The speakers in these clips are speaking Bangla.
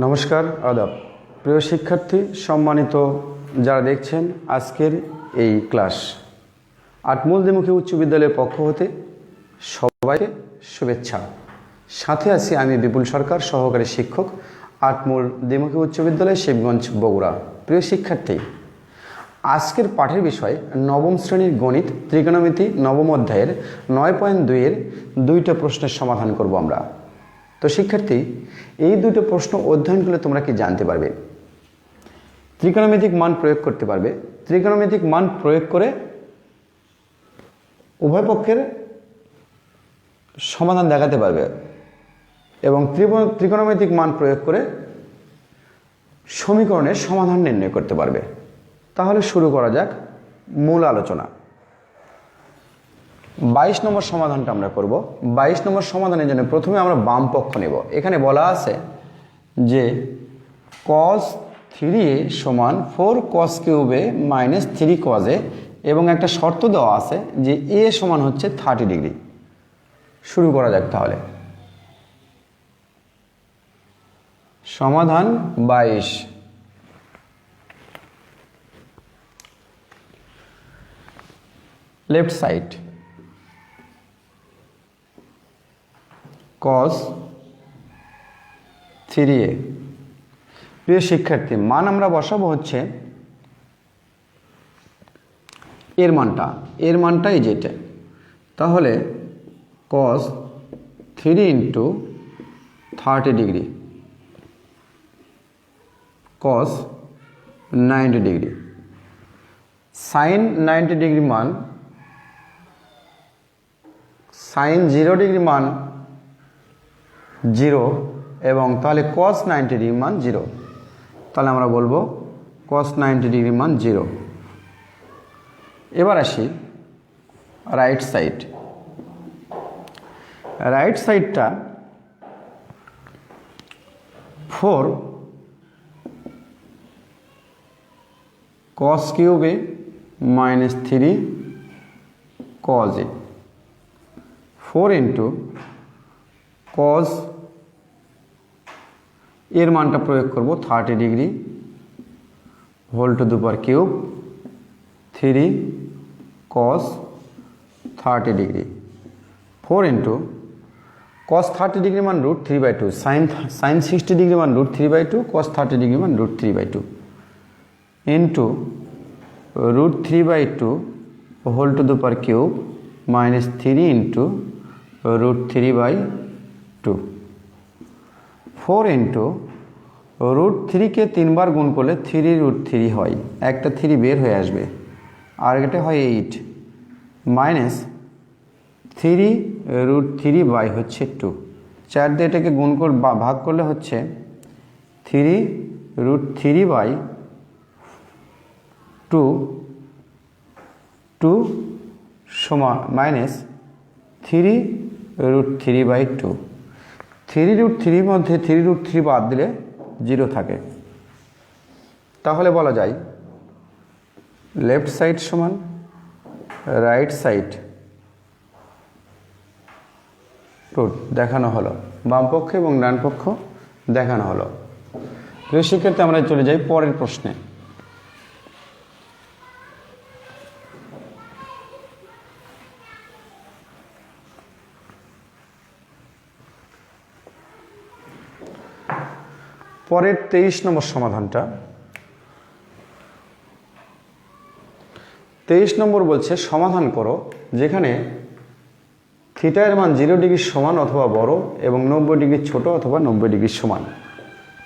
নমস্কার, আদাব। প্রিয় শিক্ষার্থী, সম্মানিত যারা দেখছেন আজকের এই ক্লাস আটমূল দ্বিমুখী উচ্চ বিদ্যালয়ের পক্ষ হতে সবাইকে শুভেচ্ছা। সাথে আছি আমি বিপুল সরকার, সহকারী শিক্ষক আটমূল দেমুখী উচ্চ বিদ্যালয়, শিবগঞ্জ, বগুড়া। প্রিয় শিক্ষার্থী, আজকের পাঠের বিষয় নবম শ্রেণির গণিত, ত্রিকোণমিতি, নবম অধ্যায়ের নয় পয়েন্ট দুইয়ের দুইটা প্রশ্নের সমাধান করব আমরা। তো শিক্ষার্থী, এই দুটো প্রশ্ন অধ্যয়ন করলে তোমরা কি জানতে পারবে? ত্রিকোণমিতিক মান প্রয়োগ করতে পারবে। ত্রিকোণমিতিক মান প্রয়োগ করে উভয় পক্ষের সমাধান দেখাতে পারবে এবং ত্রিকোণ ত্রিকোণমিতিক মান প্রয়োগ করে সমীকরণের সমাধান নির্ণয় করতে পারবে। তাহলে শুরু করা যাক মূল আলোচনা। বাইশ নম্বর সমাধানটা আমরা করব। বাইশ নম্বর সমাধানের জন্য প্রথমে আমরা বাম পক্ষ নেব। এখানে বলা আছে যে কস থ্রি এ সমান ফোর কস কিউবে মাইনাস থ্রি কজে এবং একটা শর্ত দেওয়া আছে যে এ সমান হচ্ছে থার্টি ডিগ্রি শুরু করা যাক তাহলে। সমাধান বাইশ। Left side cos three A প্রিয় শিক্ষার্থী, মান আমরা বসাবো হচ্ছে এর মানটা। এর মানটাই যেটা। তাহলে cos three into thirty degree cos ninety degree sine ninety degree মান সাইন জিরো ডিগ্রি মান জিরো এবং তাহলে কস নাইনটি ডিগ্রি মান জিরো। তাহলে আমরা বলব কস নাইনটি ডিগ্রি মান জিরো। এবার আসি রাইট সাইড রাইট সাইডটা four cos কিউবে minus three cos A. Four into cause এর মানটা প্রয়োগ করব thirty degree whole to the power cube three cos thirty degree. Four into cos thirty degree মান root three by two. Sine sine sixty degree মান root three by two, cos thirty degree মান root three by two. Into root three by two whole to the power cube minus three into root three by two. Four into root থ্রিকে তিনবার গুণ করলে থ্রি রুট থ্রি হয়। একটা থ্রি বের হয়ে আসবে। আর এটা হয় eight. Minus three root three by হচ্ছে টু। চার দিয়ে এটাকে গুণ কর ভাগ করলে হচ্ছে three root three by two two সমান minus three root three by two. Three root থ্রির মধ্যে থ্রি রুট থ্রি বাদ দিলে জিরো থাকে। তাহলে বলা যায়, লেফট সাইড সমান রাইট সাইড রুট দেখানো হলো। বাম পক্ষ এবং ডান পক্ষ দেখানো হলো। শিক্ষার্থী আমরা চলে যাই পরের প্রশ্নে। পরের তেইশ নম্বর সমাধানটা। তেইশ নম্বর বলছে, সমাধান করো, যেখানে থিটার মান জিরো ডিগ্রি সমান অথবা বড় এবং নব্বই ডিগ্রি ছোট অথবা নব্বই ডিগ্রি সমান।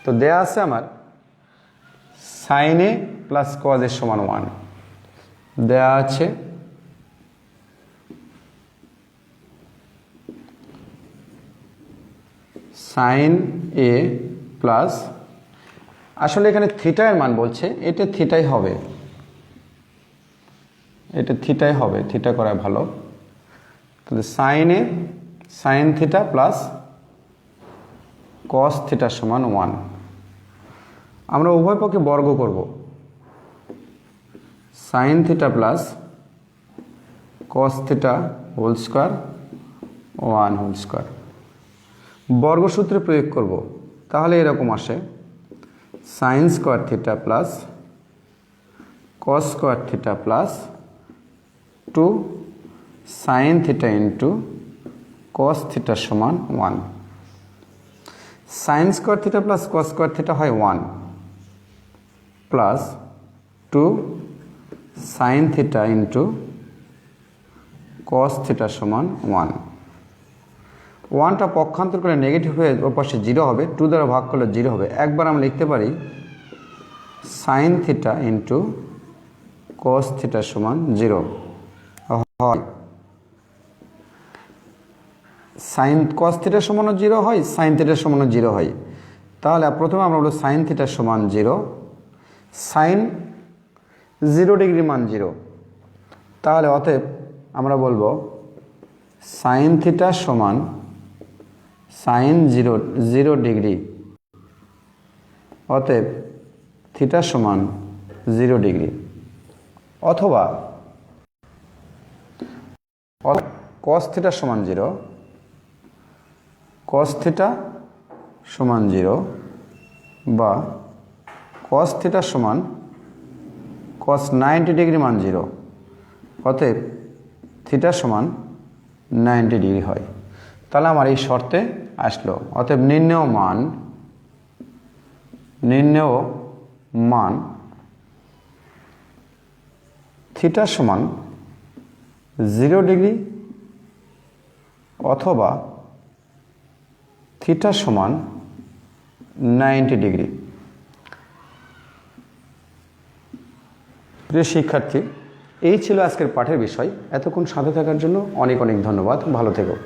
তো দেয়া আছে আমার সাইনে প্লাস কজের সমান ওয়ান দেয়া আছে সাইন এ প্লাস আসলে এখানে থিটার মান বলছে, এটা থিটাই হবে। এটা থিটাই হবে, থিটা করা ভালো। তাহলে সাইনে সাইন থিটা প্লাস কস থিটার সমান ওয়ান আমরা উভয় পক্ষে বর্গ করব। Sine theta plus cos theta whole square one whole square বর্গসূত্রে প্রয়োগ করব, তাহলে এরকম আসে। Sine square theta plus cos square theta plus two sine theta into cos theta সমান one sine square theta plus cos square theta হয় one plus two sine theta into cos theta সমান ওয়ান ওয়ানটা পক্ষান্তর করে নেগেটিভ হয়ে ওর পাশে জিরো হবে টু দ্বারা ভাগ করলে জিরো হবে। একবার আমরা লিখতে পারি sine theta into cos theta সমান জিরো হয়। সাইন কস থিটার সমানও জিরো হয় সাইন থিটার সমানও জিরো হয়। তাহলে প্রথমে আমরা বলব সাইন থিটার সমান জিরো সাইন জিরো ডিগ্রি মান জিরো তাহলে অতএব আমরা বলব সাইন থিটা সমান সাইন জিরো জিরো ডিগ্রি। অতএব থিটা সমান জিরো ডিগ্রি। অথবা কস থিটা সমান জিরো, কস থিটা সমান জিরো, বা কস থিটা সমান কস নাইনটি ডিগ্রি মান জিরো। অতএব থিটা সমান নাইনটি ডিগ্রি হয়। তাহলে আমার এই শর্তে আসলো। অতএব নির্ণেয় মান নির্ণেয় মান থিটা সমান জিরো ডিগ্রি অথবা থিটা সমান নাইনটি ডিগ্রি। প্রিয় শিক্ষার্থী, এই ছিল আজকের পাঠের বিষয়। এতক্ষণ সাথে থাকার জন্য অনেক অনেক ধন্যবাদ। ভালো থেকো।